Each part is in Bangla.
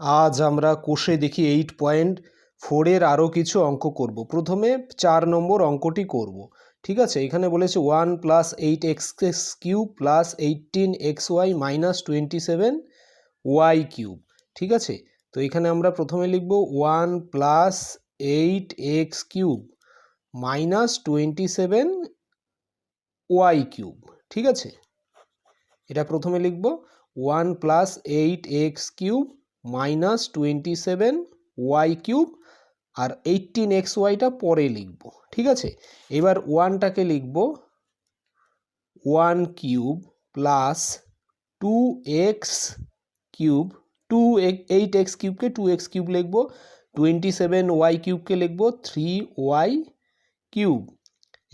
আজ আমরা কোষে দেখি এইট পয়েন্ট ফোরের আরও কিছু অঙ্ক করব। প্রথমে চার নম্বর অঙ্কটি করব। ঠিক আছে? এখানে বলেছে one plus eight x cube plus eighteen x y minus twenty seven y cube ঠিক আছে? তো এখানে আমরা প্রথমে লিখব one plus eight x cube minus twenty seven y cube ঠিক আছে? এটা প্রথমে লিখব one plus eight x cube minus twenty seven y cube আর এইটিন এক্স ওয়াইটা পরে লিখব, ঠিক আছে? এবার ওয়ানটাকে লিখব, one cube plus two x cube, two eight x কিউবকে two x cube লিখব, টোয়েন্টি সেভেন ওয়াই কিউবকে লিখব, থ্রি ওয়াই কিউব।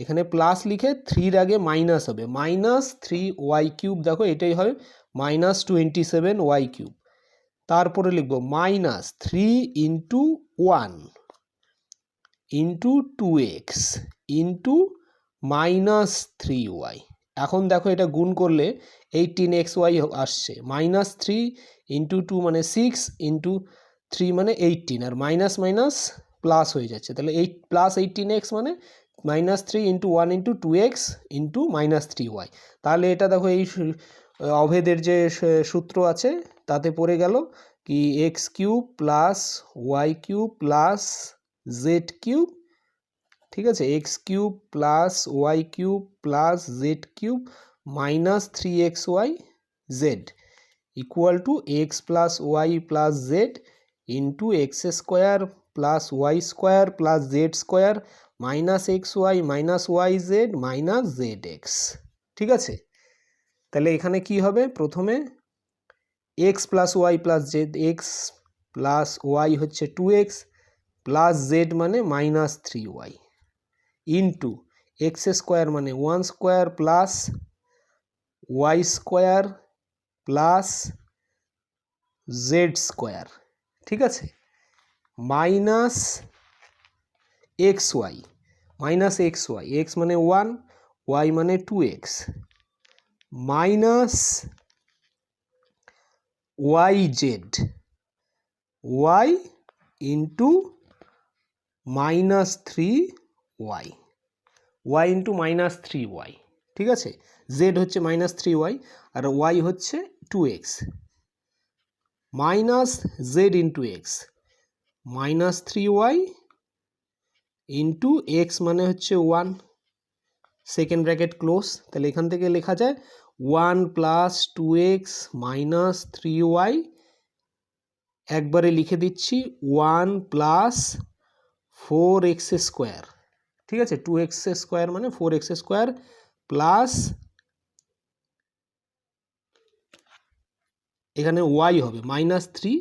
এখানে প্লাস লিখে থ্রির আগে মাইনাস হবে, মাইনাস থ্রি ওয়াই কিউব, দেখো এটাই হবে, minus twenty seven y cube. তারপরে লিখব minus three into one into two x into minus three y এখন দেখো এটা গুণ করলে এইটিন এক্স ওয়াই আসছে। মাইনাস থ্রি ইন্টু টু মানে সিক্স ইন্টু থ্রি মানে এইটিন আর মাইনাস মাইনাস প্লাস হয়ে যাচ্ছে। তাহলে এইট প্লাস এইটিন এক্স মানে minus three into one into two x into minus three y তাহলে এটা দেখো এই অভেদের যে সূত্র আছে তাতে পড়ে গেল কি x cube plus y cube plus z cube, ঠিক আছে? X cube plus y cube plus z cube minus three x y z equal to x plus y plus z into x square plus y square plus z square minus x y minus y z minus z x ঠিক আছে? তাহলে এখানে কি হবে? প্রথমে x plus y plus z x plus y হচ্ছে টু এক্স প্লাস জেড মানে minus three Y into X square মানে one square plus Y square plus Z square ঠিক আছে? Minus X Y minus X Y X মানে ওয়ান ওয়াই মানে two X minus Y Z Y into minus three Y Y into minus three Y ঠিক আছে? জেড হচ্ছে মাইনাস থ্রি ওয়াই আর ওয়াই হচ্ছে two X minus Z into X minus three Y into X মানে হচ্ছে ওয়ান সেকেন্ড ব্র্যাকেট ক্লোজ তাহলে এখান থেকে লেখা যায় one plus two x minus three y. একবারে লিখে দিচ্ছি, one plus four x square. ঠিক আছে? টু এক্স স্কোয়ার মানে ফোর এক্স স্কোয়ার প্লাস এখানে ওয়াই হবে, মাইনাস থ্রি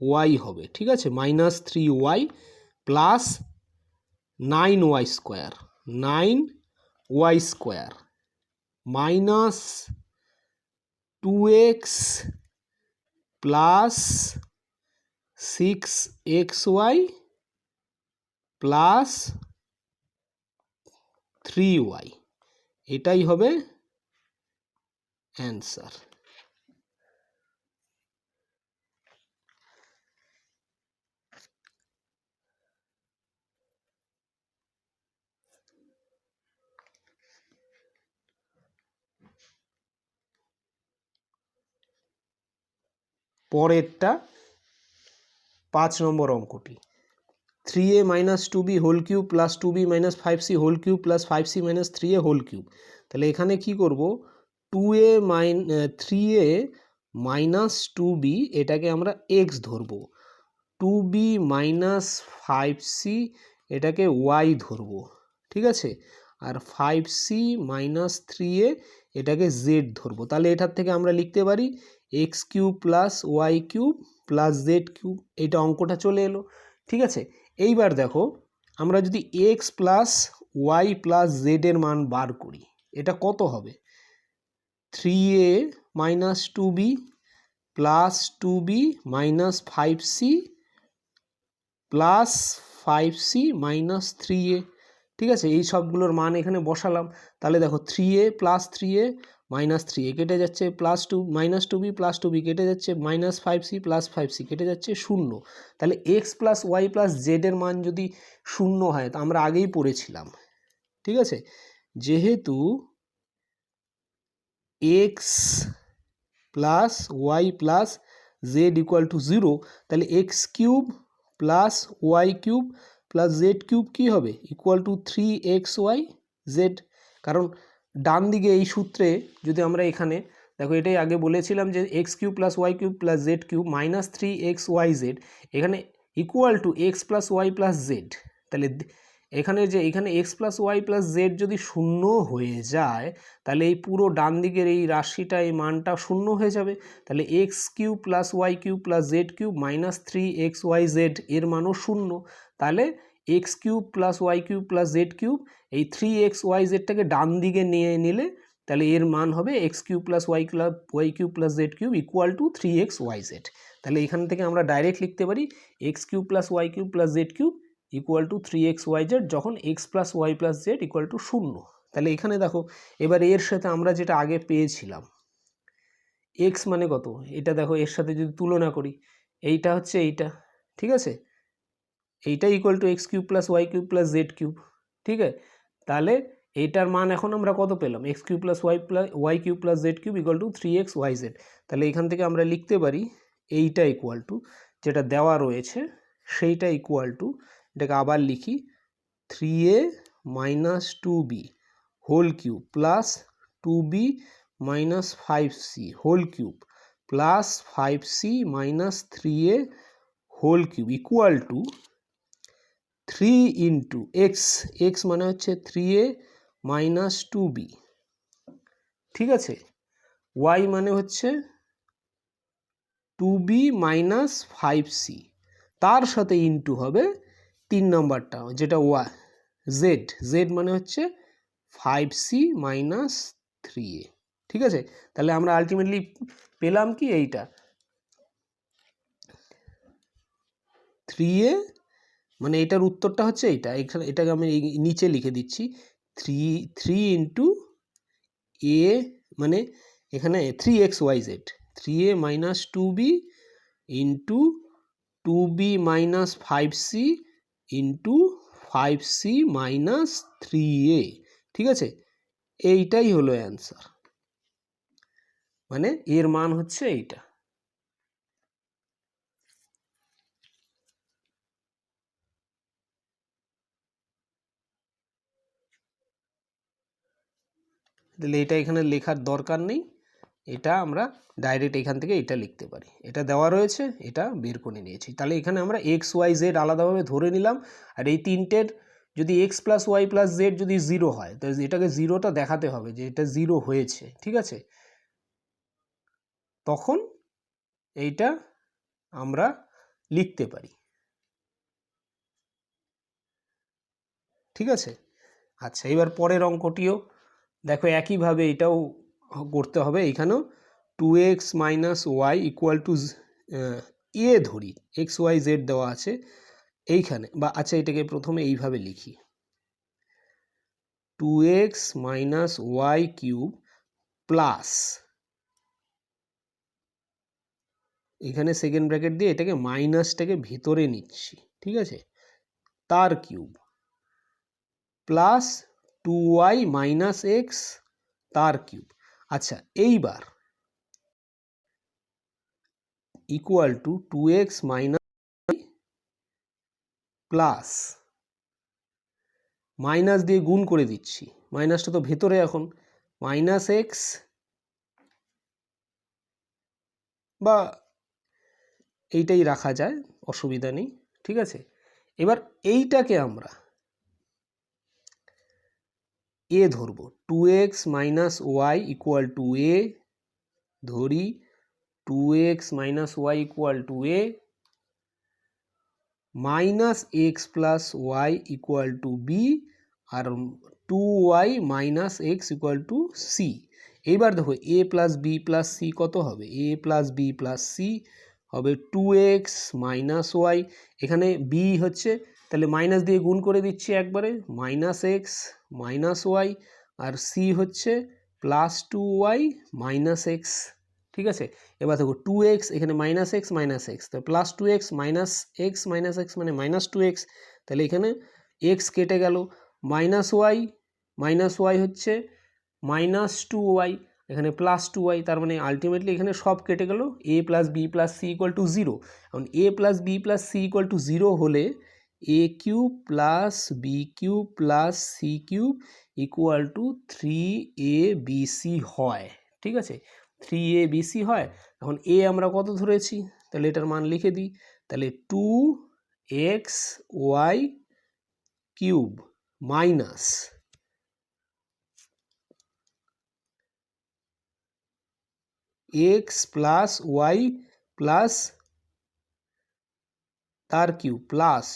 ওয়াই হবে। ঠিক আছে? Minus three y plus nine y square, nine y square. Minus two x plus six x y plus three y. এটাই হবে অ্যান্সার। পরেরটা পাঁচ নম্বর অঙ্কটি। Three a minus two b whole cube plus two b minus five c whole cube plus five c minus three a whole cube তাহলে এখানে কি করব? Two a minus three a minus two b এটাকে আমরা এক্স ধরবো। Two b minus five c এটাকে ওয়াই ধরবো। ঠিক আছে? আর five c minus three a এটাকে জেড ধরবো। তাহলে এটার থেকে আমরা লিখতে পারি x cube plus y cube plus z cube এইটা অঙ্কটা চলে এলো। ঠিক আছে? এইবার দেখো, আমরা যদি এক্স প্লাস ওয়াই প্লাস জেডের মান বার করি, এটা কত হবে? Three a minus two b plus two b minus five c plus five c minus three a ঠিক আছে? এই সবগুলোর মান এখানে বসালাম। তাহলে দেখো three a plus three a minus three a কেটে যাচ্ছে plus two minus two b plus two b কেটে যাচ্ছে minus five c plus five c কেটে যাচ্ছে শূন্য। তাহলে এক্স প্লাস ওয়াই প্লাস জেডের মান যদি শূন্য হয়, তা আমরা আগেই পড়েছিলাম। ঠিক আছে? যেহেতু x plus y plus z equal to zero তাহলে x cube plus y cube plus z cube কী হবে? Equal to three x y z কারণ ডান দিকে এই সূত্রে যদি আমরা এখানে, দেখো এটাই আগে বলেছিলাম যে x cube plus y cube plus z cube minus three x y z এখানে equal to x plus y plus z তাহলে এখানে যে, এখানে x plus y plus z যদি শূন্য হয়ে যায়, তাহলে এই পুরো ডান দিকের এই রাশিটা, এই মানটা শূন্য হয়ে যাবে। তাহলে x cube plus y cube plus z cube minus three x y z এর মানও শূন্য। তাহলে x cube plus y cube plus z cube এই থ্রি এক্স ওয়াই জেডটাকে ডান দিকে নিয়ে নিলে, তাহলে এর মান হবে x cube plus y cube y cube plus z cube equal to three x y z তাহলে এখান থেকে আমরা ডাইরেক্ট লিখতে পারি x cube plus y cube plus z cube equal to three x y z যখন x plus y plus z equal to শূন্য। তাহলে এখানে দেখো, এবার এর সাথে আমরা যেটা আগে পেয়েছিলাম এক্স মানে কত? এটা দেখো, এর সাথে যদি তুলনা করি, এইটা হচ্ছে এইটা, ঠিক আছে? এইটা equal to x cube plus y cube plus z cube ঠিক আছে? তাহলে এইটার মান এখন আমরা কত পেলাম? X cube plus y plus y cube plus z cube equal to three x y z তাহলে এখান থেকে আমরা লিখতে পারি এইটা ইকুয়াল টু যেটা দেওয়া রয়েছে সেইটা ইকুয়াল টু এটাকে আবার লিখি three a minus two b whole cube plus two b minus five c whole cube plus five c minus three a whole cube equal to three into x x মানে হচ্ছে three a minus two b ঠিক আছে? ওয়াই মানে হচ্ছে two b minus five c তার সাথে ইন্টু হবে তিন নম্বরটা, যেটা ওয়া জেড জেড মানে হচ্ছে five c minus three a ঠিক আছে? তাহলে আমরা আলটিমেটলি পেলাম কি এইটা? থ্রি এ মানে এটার উত্তরটা হচ্ছে এইটা। এখানে, এটাকে আমি নিচে লিখে দিচ্ছি। থ্রি থ্রি ইন্টু এ মানে এখানে three x y z three a minus two b into two b minus five c into five c minus three a ঠিক আছে? এইটাই হলো অ্যান্সার মানে এর মান হচ্ছে এইটা। তাহলে এটা এখানে লেখার দরকার নেই। এটা আমরা ডাইরেক্ট এখান থেকে এটা লিখতে পারি। এটা দেওয়া রয়েছে, এটা বের করে নিয়েছি। তাহলে এখানে আমরা এক্স ওয়াই জেড আলাদাভাবে ধরে নিলাম। আর এই তিনটের যদি x plus y plus z যদি জিরো হয়, তো এটাকে জিরোটা দেখাতে হবে যে এটা জিরো হয়েছে, ঠিক আছে? তখন এইটা আমরা লিখতে পারি। ঠিক আছে? আচ্ছা এবার পরের অঙ্কটিও দেখো একইভাবে এটাও করতে হবে এখানেও two x minus y equal to a ধরি এক্স ওয়াই জেড দেওয়া আছে এইখানে, বা আচ্ছা এটাকে প্রথমে এইভাবে লিখি। Two x minus y cube plus এখানে সেকেন্ড ব্র্যাকেট দিয়ে এটাকে মাইনাসটাকে ভিতরে নিচ্ছি, ঠিক আছে? তার cube plus two y minus x তার কিউব আচ্ছা এইবার equal to two x minus plus minus দিয়ে গুণ করে দিচ্ছি। মাইনাসটা তো ভেতরে এখন। মাইনাস এক্স বা এইটাই রাখা যায়, অসুবিধা নেই, ঠিক আছে? এবার এইটাকে আমরা এ ধরবো। Two x minus y equal to a ধরি two x minus y equal to a minus x plus y equal to b R two y minus x equal to c এইবার দেখো a plus b plus c কত হবে? A plus b plus c হবে টু এক্স মাইনাস ওয়াই এখানে বি হচ্ছে তাহলে মাইনাস দিয়ে গুণ করে দিচ্ছি একবারে মাইনাস এক্স মাইনাস ওয়াই আর সি হচ্ছে plus two y minus x ঠিক আছে? এবার দেখো টু এক্স এখানে মাইনাস এক্স মাইনাস এক্স তো plus two x minus x minus x মানে মাইনাস টু এক্স তাহলে এখানে এক্স কেটে গেল মাইনাস ওয়াই মাইনাস ওয়াই হচ্ছে মাইনাস টু ওয়াই এখানে প্লাস টু ওয়াই তার মানে আলটিমেটলি এখানে সব কেটে গেল a plus b plus c equal to zero এখন a plus b plus c equal to zero হলে a cube plus b cube plus c cube equal to three a b c হয়, ঠিক আছে? থ্রি এ বি সি হয়, এখন এ আমরা কত ধরেছি? তাহলে এটার মান লিখে দিই, তাহলে two x y cube minus x plus y plus তার cube plus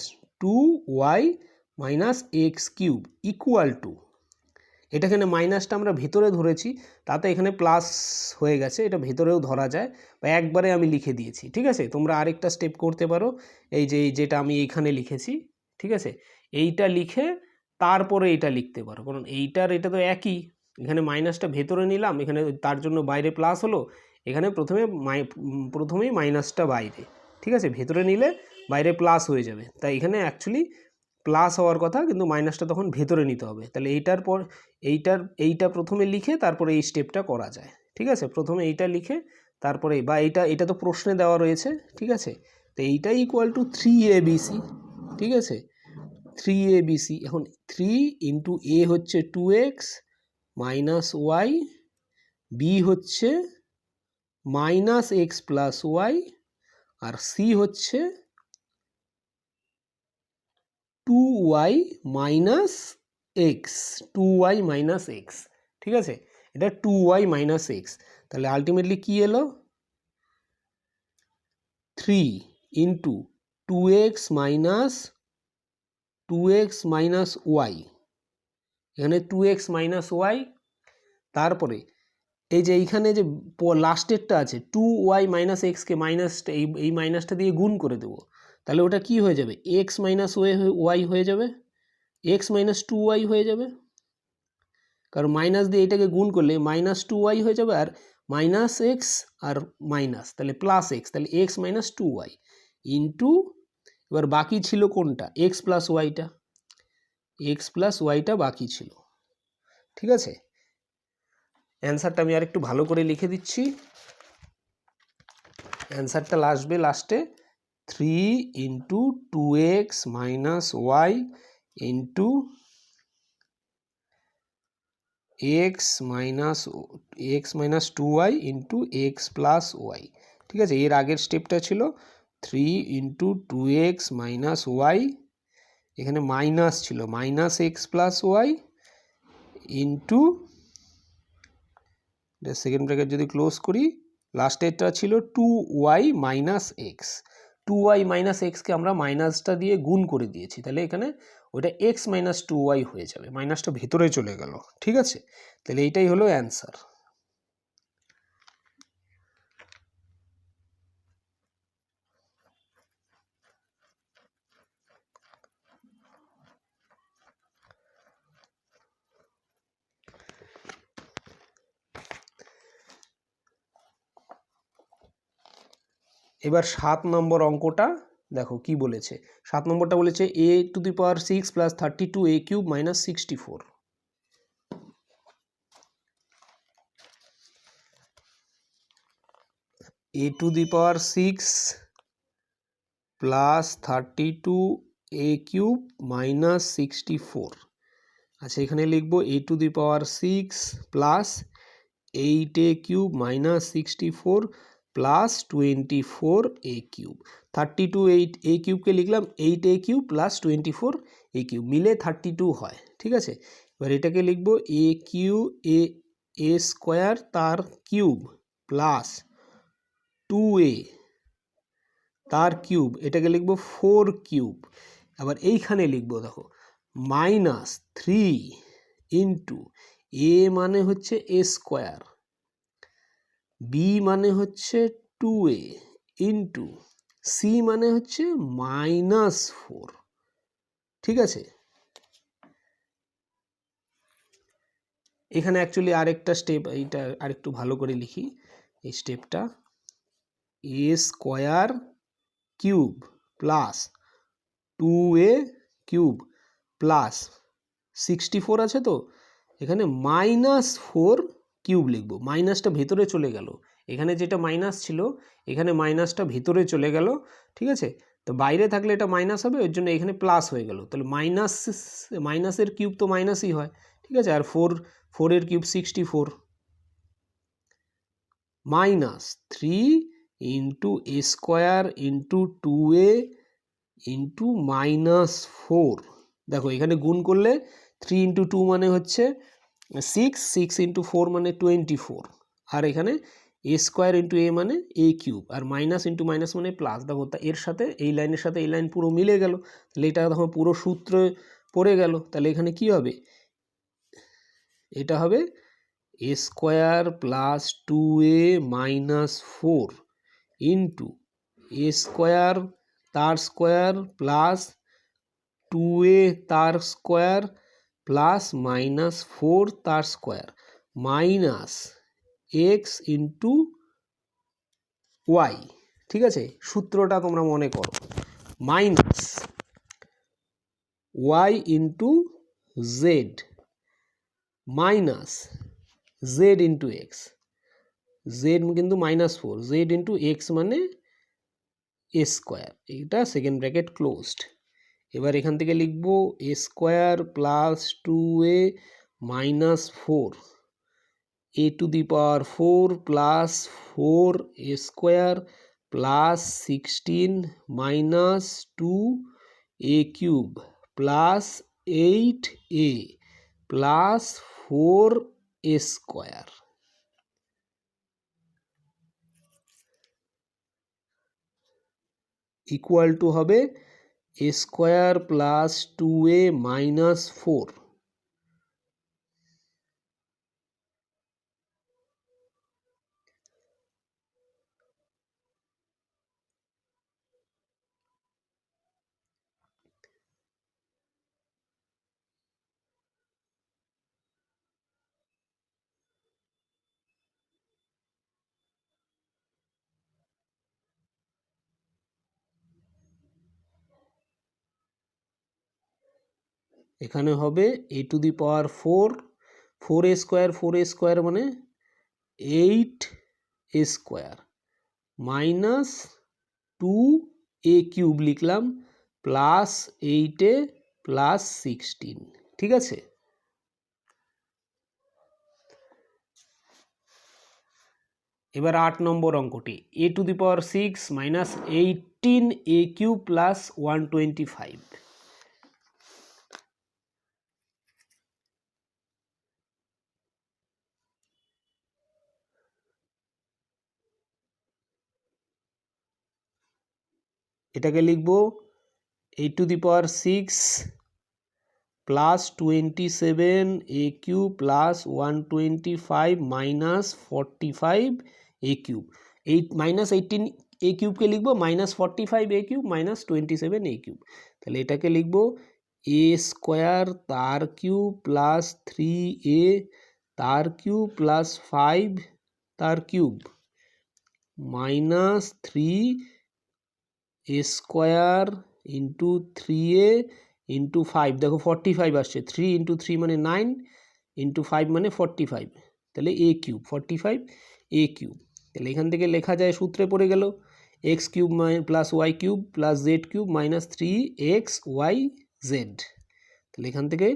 two y minus x cube equal to এটা এখানে মাইনাসটা আমরা ভেতরে ধরেছি, তাতে এখানে প্লাস হয়ে গেছে, এটা ভেতরেও ধরা যায়, বা একবারে আমি লিখে দিয়েছি, ঠিক আছে? তোমরা আরেকটা স্টেপ করতে পারো, এই যে যেটা আমি এইখানে লিখেছি, ঠিক আছে? এইটা লিখে তারপরে এটা লিখতে পারো, কারণ এইটার, এটা তো একই। এখানে মাইনাসটা ভেতরে নিলাম, এখানে তার জন্য বাইরে প্লাস হলো, এখানে প্রথমে মাই প্রথমেই মাইনাসটা বাইরে, ঠিক আছে? ভেতরে নিলে বাইরে প্লাস হয়ে যাবে। তাই এখানে অ্যাকচুয়ালি প্লাস হওয়ার কথা কিন্তু মাইনাসটা তখন ভেতরে নিতে হবে। তাহলে এইটার পর, এইটার, এইটা প্রথমে লিখে তারপরে এই স্টেপটা করা যায়। ঠিক আছে? প্রথমে এইটা লিখে তারপরে, বা এইটা এটা তো প্রশ্নে দেওয়া রয়েছে। ঠিক আছে? তো এইটা equal to three a b c ঠিক আছে? থ্রি এ বিসি এখন থ্রি ইন্টু এ হচ্ছে two x minus y b হচ্ছে মাইনাস এক্স প্লাস ওয়াই আর সি হচ্ছে two y minus x two y minus x ঠিক আছে? এটা টু ওয়াই মাইনাস এক্স তাহলে আলটিমেটলি কী এলো? Three into two x minus two x minus y এখানে টু এক্স মাইনাস ওয়াই তারপরে এই যে এইখানে যে লাস্টেরটা আছে টু ওয়াই মাইনাস এক্সকে মাইনাসটা এই এই মাইনাসটা দিয়ে গুণ করে দেবো। তাহলে ওটা কি হয়ে যাবে? এক্স মাইনাস ওয়ে ওয়াই হয়ে যাবে? এক্স মাইনাস টু ওয়াই হয়ে যাবে? কারণ মাইনাস দিয়ে এটাকে গুণ করলে মাইনাস টু ওয়াই হয়ে যাবে আর মাইনাস এক্স আর মাইনাস তাহলে প্লাস এক্স তাহলে x minus two y into এবার বাকি ছিল কোনটা? এক্স প্লাস ওয়াইটা এক্স প্লাস ওয়াইটা বাকি ছিল। ঠিক আছে? অ্যান্সারটা আমি আর একটু ভালো করে লিখে দিচ্ছি। অ্যান্সারটা আসবে লাস্টে three into two x minus y into x minus x minus two y into x plus y ঠিক আছে, এর আগের স্টেপটা ছিল three into two x minus y এখানে মাইনাস ছিল minus x plus y into second bracket যদি ক্লোজ করি লাস্টেরটা ছিল two y minus x two y minus এক্সকে আমরা মাইনাসটা দিয়ে গুণ করে দিয়েছি। তাহলে এখানে ওইটা এক্স মাইনাস টু ওয়াই হয়ে যাবে। মাইনাসটা ভেতরে চলে গেল। ঠিক আছে? তাহলে এইটাই হলো অ্যান্সার এবার সাত নম্বর অঙ্কটা দেখো কি বলেছে। সাত নম্বরটা বলেছে a to the power six plus thirty two a cube minus sixty four a to the power six plus thirty two a cube minus sixty four আচ্ছা এখানে লিখব a to the power six plus eight a cube minus sixty four plus twenty four a cube thirty two eight a কিউবকে লিখলাম eight a cube plus twenty four a cube মিলে থার্টি টু হয়, ঠিক আছে? এবার এটাকে লিখব a cube a a square তার কিউব প্লাস টু এ তার কিউব এটাকে লিখব ফোর কিউব আবার এইখানে লিখব, দেখো মাইনাস থ্রি ইন্টু এ মানে হচ্ছে এ স্কোয়ার বি মানে হচ্ছে টু এ ইন্টু সি মানে হচ্ছে মাইনাস ফোর ঠিক আছে? এখানে অ্যাকচুয়ালি আরেকটা স্টেপ এইটা আরেকটু ভালো করে লিখি। এই স্টেপটা a square cube plus two a cube plus sixty four আছে তো? এখানে মাইনাস ফোর কিউব লিখব। মাইনাসটা ভেতরে চলে গেল। এখানে যেটা মাইনাস ছিল, এখানে মাইনাসটা ভেতরে চলে গেল, ঠিক আছে? তো বাইরে থাকলে এটা মাইনাস হবে ওর জন্য এখানে প্লাস হয়ে গেল। তাহলে মাইনাস মাইনাসের কিউব তো মাইনাসই হয়, ঠিক আছে? আর ফোর ফোরের cube sixty four minus three into a square into two a into minus four দেখো, এখানে গুণ করলে থ্রি ইন্টু টু মানে হচ্ছে সিক্স সিক্স ইন্টু ফোর মানে টোয়েন্টি ফোর আর এখানে এ স্কোয়ার ইন্টু এ মানে এ কিউব আর মাইনাস ইন্টু মাইনাস মানে প্লাস দেখো এর সাথে, এই লাইনের সাথে এই লাইন পুরো মিলে গেল। তাহলে এটা দেখো পুরো সূত্রে পড়ে গেল। তাহলে এখানে কি হবে? এটা হবে a square plus two a minus four into a square তার স্কোয়ার প্লাস টু এ তার স্কোয়ার প্লাস মাইনাস ফোর তার square minus x into y. ঠিক আছে? সূত্রটা তোমরা মনে করো। Minus y into z minus z into x. Z কিন্তু minus four, z into x মানে এ স্কোয়ার। এইটা সেকেন্ড ব্র্যাকেট ক্লোজড। এবার এখান থেকে লিখব a square plus two a minus four a to the power four plus four a square plus sixteen minus two a cube plus eight a plus four a square equal to হবে a square plus 2a minus 4 এখানে হবে a to the power four four a square four a square মানে eight a square minus two a cube লিখলাম প্লাস এইটে প্লাস সিক্সটিন ঠিক আছে? এবার আট নম্বর অঙ্কটি a to the power six minus eighteen a cube plus one twenty five এটাকে লিখব eight to the power six plus twenty seven a cube plus one twenty five minus forty five a cube eight minus eighteen a কিউবকে লিখব minus forty five a cube minus twenty seven a cube তাহলে এটাকে লিখব এ স্কোয়ার তার কিউব প্লাস থ্রি এ তার কিউব প্লাস ফাইভ তার cube minus three a square into three a into five. দেখো ফর্টি ফাইভ আসছে। থ্রি ইন্টু থ্রি মানে নাইন, ইন্টু ফাইভ মানে ফর্টি ফাইভ তাহলে a cube forty five a cube. তাহলে এখান থেকে লেখা যায় সূত্রে পড়ে গেল, এক্স কিউব মাই, plus y cube plus z cube minus three x y z. তাহলে এখান থেকে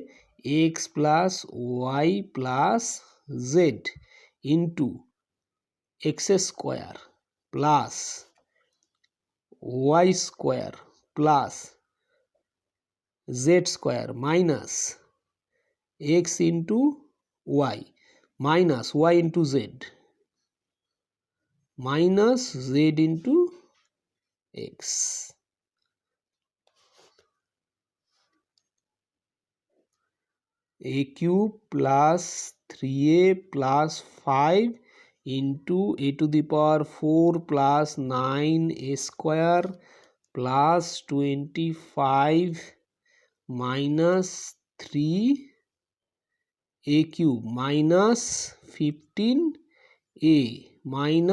x plus y plus z into x square plus y square plus z square minus x into y minus y into z minus z into x. a cube plus 3a plus 5 into a to the power 4 plus 9 a square plus 25 minus 3 a cube minus fifteen a minus